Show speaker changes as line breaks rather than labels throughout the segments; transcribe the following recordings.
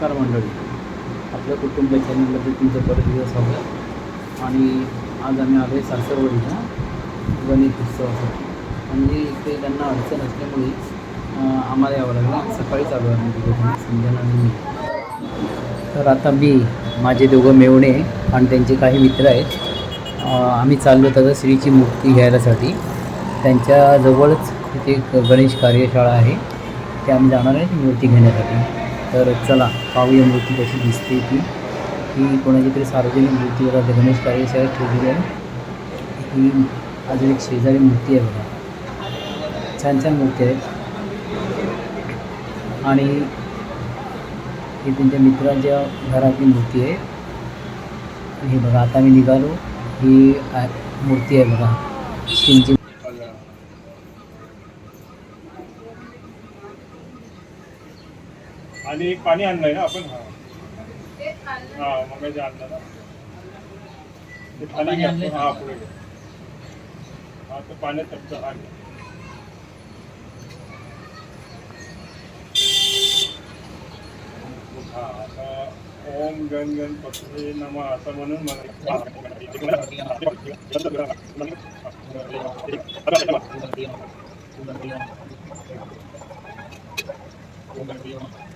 नमस्कार मंडळी. आपल्या कुटुंब चॅनलमध्ये तुमचं परत दिवस हवं आणि आज आम्ही आलो आहे सासरवडीला गणित उत्सवासाठी. म्हणजे इथे त्यांना अडचण असल्यामुळे आम्हाला यावं लागलं. सकाळी चालू आहे आम्ही दोघं. मी. तर आता मी माझे दोघं मेवणे आणि त्यांचे काही मित्र आहेत. आम्ही चाललो आता श्रीची मूर्ती घ्यायलासाठी त्यांच्याजवळच तिथे एक गणेश कार्यशाळा आहे. ते आम्ही जाणार आहे मूर्ती घेण्यासाठी. तर चला पाहूया मूर्ती कशी दिसते ती. ही कोणाची तरी सार्वजनिक मूर्ती बघा गणेश कार्यशाळेत ठेवलेली आहे. ही अजून एक शेजारी मूर्ती आहे बघा. छान छान मूर्ती आहेत. आणि ही त्यांच्या मित्रांच्या घरातली मूर्ती आहे. हे बघा आता मी निघालो. ही मूर्ती आहे बघा. त्यांची
आणि एक पाणी आणलंय ना आपण? हा. हा मगाशी आणलं ना. ते
पाणी
खाली घ्या. हा पुढे घ्या. हा तर पाण्यात चमचा हा घ्या. हा आता ओम गण गण पत्नी नमा असं म्हणून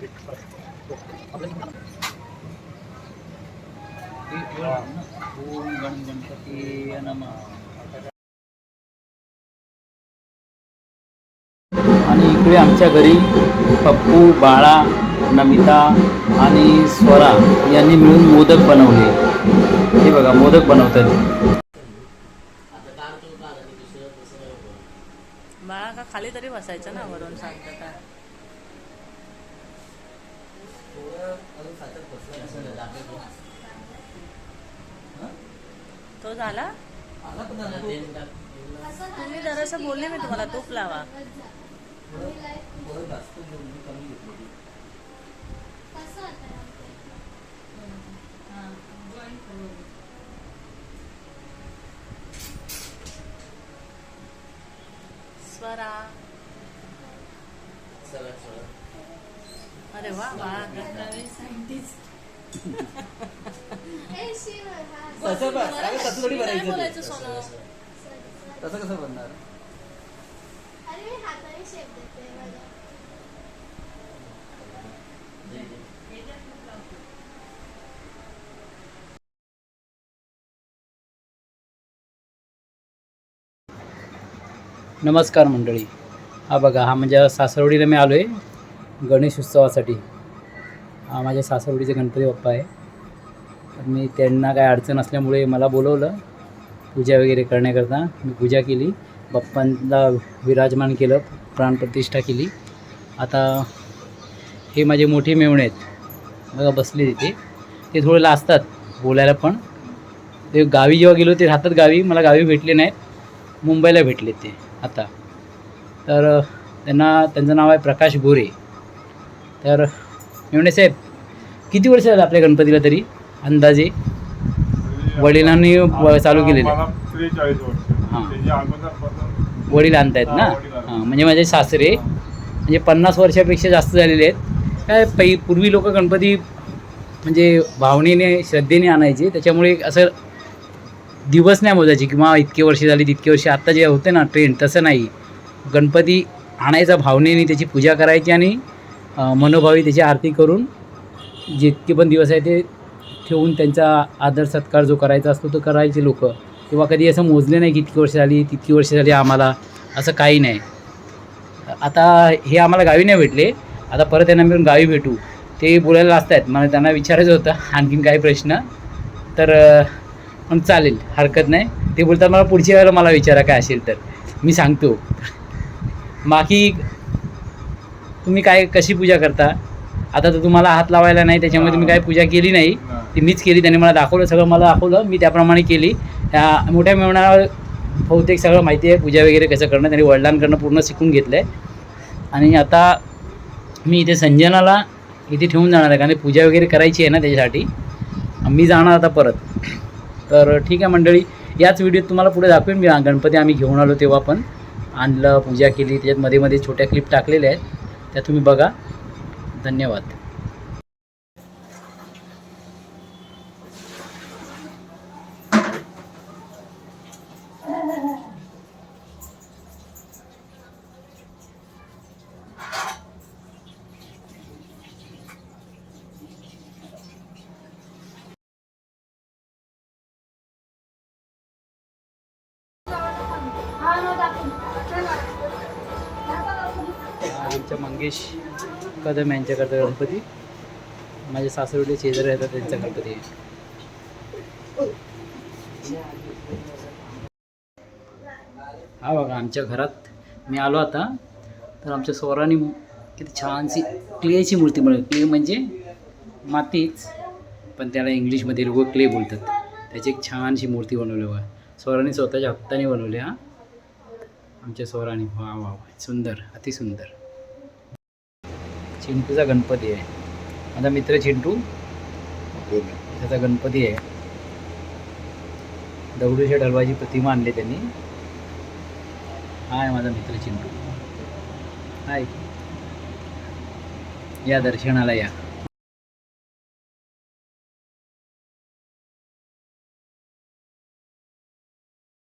ओम गण गणपती आणि इकडे आमच्या घरी पप्पू बाळा नमिता आणि स्वरा यांनी मिळून मोदक बनवले. हे बघा मोदक बनवतात.
बाळा का खाली तरी बसायचं ना वरून सांगतात. तो झाला? तुम्ही जरासं बोलले मी तुम्हाला तूप लावा. स्वरा. अरे वा
तसं अरे थोडी ते. कसं बनणार
अरे मी हाताने शेप देते बघा.
नमस्कार मंडळी. हा बघा हा म्हणजे सासरवडीला मी आलो आहे गणेश उत्सवासाठी. हा माझ्या सासरवडीचे गणपती बाप्पा आहे. तर मी त्यांना काय अडचण असल्यामुळे मला बोलवलं. पूजा वगैरे करण्याकरता मी पूजा केली. बाप्पांना विराजमान केलं प्राणप्रतिष्ठा केली. आता हे माझे मोठे मेवणे आहेत. बघा बसले तिथे ते थोडे लाजतात बोलायला पण. ते गावी जेव्हा गेलो ते राहतात गावी. मला गावी भेटले नाहीत. मुंबईला भेटले ते आता. तर त्यांना त्यांचं नाव आहे प्रकाश गोरे. तर साहेब किती वर्ष झालं आपल्या गणपतीला तरी अंदाजे? वडिलांनी चालू केलेलं. हा.
अगोदरपासून
वडील आणतायत ना?
हा,
म्हणजे माझे सासरे म्हणजे पन्नास वर्षापेक्षा जास्त झालेले आहेत. काय पै पूर्वी लोक गणपती म्हणजे भावनेने श्रद्धेने आणायचे. त्याच्यामुळे असं दिवस नाही मोजायचे किंवा इतके वर्ष झाली तितके वर्ष आत्ता जे होते ना ट्रेंड तसं नाही. गणपती आणायचा भावनेने त्याची पूजा करायची आणि मनोभावी त्याची आरती करून जितके पण दिवस आहे ते ठेवून त्यांचा आदर सत्कार जो करायचा असतो तो करायचे लोक. किंवा कधी असं मोजले नाही की इतकी वर्ष झाली तितकी वर्ष झाली आम्हाला असं काही नाही. आता हे आम्हाला गावी नाही भेटले. आता परत त्यांना मिळून गावी भेटू. ते बोलायला लागत आहेत. मला त्यांना विचारायचं होतं आणखीन काही प्रश्न. तर पण चालेल हरकत नाही. ते बोलतात मला पुढच्या वेळेला मला विचारा काय असेल तर. मी सांगतो. बाकी तुम्ही काय कशी पूजा करता? आता तर तुम्हाला हात लावायला नाही त्याच्यामुळे तुम्ही काय पूजा केली नाही. ती मीच केली त्यांनी मला दाखवलं सगळं मला दाखवलं मी त्याप्रमाणे केली. त्या मोठ्या मेवण्यावर बहुतेक सगळं माहिती आहे पूजा वगैरे कसं करणं त्यांनी वडिलांकडनं पूर्ण शिकून घेतलं आहे आणि आता मी इथे संजनाला इथे ठेवून जाणार आहे कारण पूजा वगैरे करायची आहे ना त्याच्यासाठी. मी जाणार आता परत. तर ठीक आहे मंडळी याच व्हिडिओत तुम्हाला पुढे दाखवेन मी गणपती आम्ही घेऊन आलो तेव्हा पण. आणलं पूजा केली त्याच्यात मध्ये मध्ये छोट्या क्लिप टाकलेल्या आहेत. त्या तुम्ही बघा धन्यवाद मंगेश कदम यांच्याकडचा गणपती. माझे सासरवडे शेजारी राहतात त्यांचा गणपती हा बघा आमच्या घरात मी आलो आता. तर आमच्या स्वराने किती छानशी क्लेची मूर्ती बनवली क्ले म्हणजे मातीच. पण त्याला इंग्लिशमध्ये लोक क्ले बोलतात. त्याची एक छानशी मूर्ती बनवली बघा. स्वराने स्वतःच्या हाताने बनवली हा. आमच्या स्वराने. वा वा वा. सुंदर अतिसुंदर. चिंटूचा गणपती आहे. माझा मित्र चिंटू त्याचा गणपती आहे. दगडूशेठ हलवाची प्रतिमा आणली त्यांनी. हाय माझा मित्र चिंटू. हाय. या दर्शनाला या.